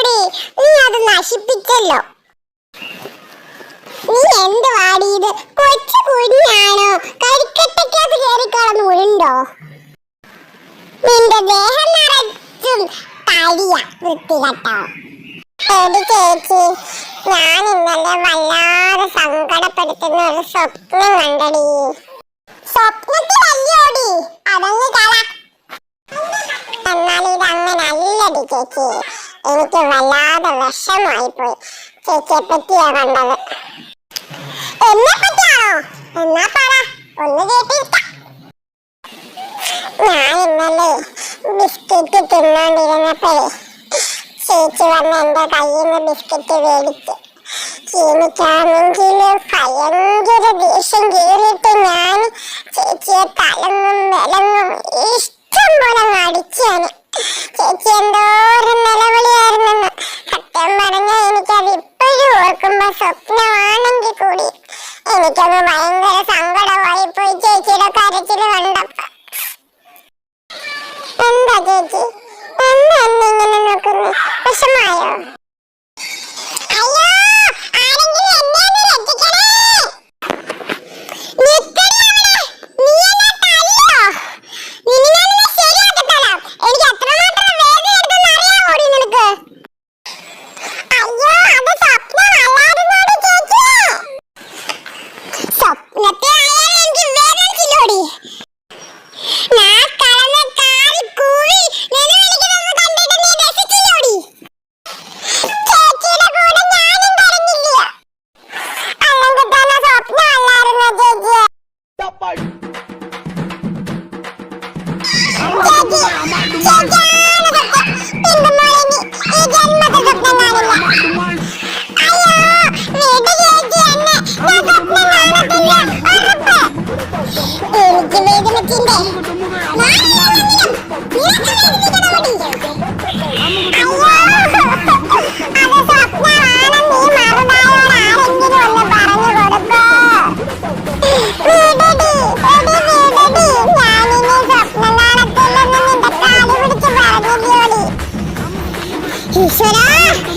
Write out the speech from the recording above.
അല്ലയോടി നീ അത് നശിപ്പിച്ചല്ലോ. നീ എന്ത് വാടിയത് കൊച്ചു കുഞ്ഞാണോ? കരിക്കട്ടയ്ക്കകത്ത് കയറി ഉണ്ടോ നിന്റെ ദേഹം നിറച്ചും തടിയ വൃത്തികെട്ടോ എടി ചേച്ചി ഞാൻ ഇന്നലെ വല്ലാതെ സങ്കടപ്പെടുത്തുന്ന ഒരു സ്വപ്നം കണ്ടടി. സ്വപ്നത്തിലല്ലോടി? അതങ്ങ് കള. എന്നാൽ ഇത് അങ്ങനെ അല്ലടി ചേച്ചി. എനിക്ക് വല്ലാതെ വിഷമായി പോയി. ചേച്ചിയെ പറ്റിയാ കണ്ടത്. എന്നെ പറ്റിയാണോ? എന്നാ പറ. ഒന്ന് കേട്ടിരിക്ക. ഞാൻ ഇന്നലെ ബിസ്ക്കറ്റ് തിന്നോണ്ടിരുന്നപ്പോഴേ ചേച്ചി വന്ന് എന്റെ കയ്യിൽ നിന്ന് ബിസ്ക്കറ്റ് മേടിച്ച് എനിക്കാണെങ്കിൽ ഭയങ്കര ദേഷ്യം കീറിയിട്ട് ഞാൻ ചേച്ചിയെ തലങ്ങും വിലങ്ങും ഇഷ്ടം പോലെ അടിച്ചാണ് ചേച്ചി എന്തോരം എനിക്കത് ഭയങ്കര 我不 será?